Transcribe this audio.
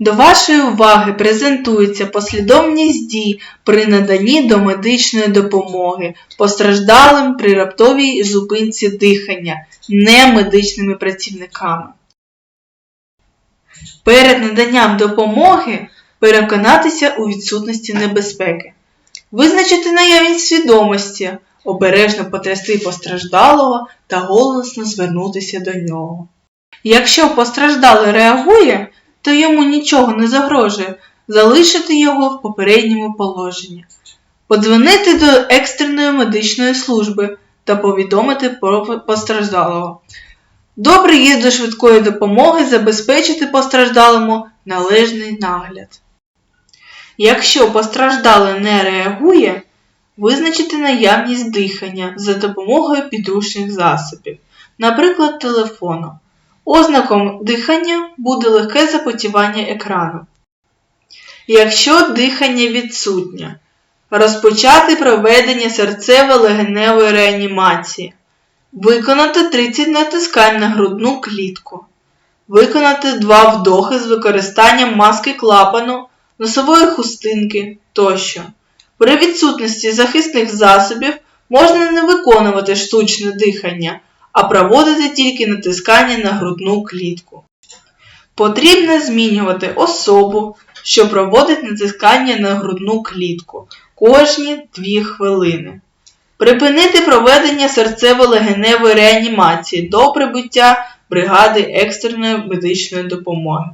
До вашої уваги презентується послідовність дій при наданні домедичної допомоги постраждалим при раптовій зупинці дихання немедичними працівниками. Перед наданням допомоги переконатися у відсутності небезпеки, визначити наявність свідомості, обережно потрясти постраждалого та голосно звернутися до нього. Якщо постраждалий реагує, то йому нічого не загрожує залишити його в попередньому положенні, подзвонити до екстреної медичної служби та повідомити про постраждалого. До приїзду швидкої допомоги забезпечити постраждалому належний нагляд. Якщо постраждалий не реагує, визначити наявність дихання за допомогою підручних засобів, наприклад, телефону. Ознаком дихання буде легке запотівання екрану. Якщо дихання відсутнє, розпочати проведення серцево-легеневої реанімації, виконати 30 натискань на грудну клітку, виконати 2 вдохи з використанням маски клапану, носової хустинки тощо. При відсутності захисних засобів можна не виконувати штучне дихання, а проводити тільки натискання на грудну клітку. Потрібно змінювати особу, що проводить натискання на грудну клітку кожні 2 хвилини. Припинити проведення серцево-легеневої реанімації до прибуття бригади екстреної медичної допомоги.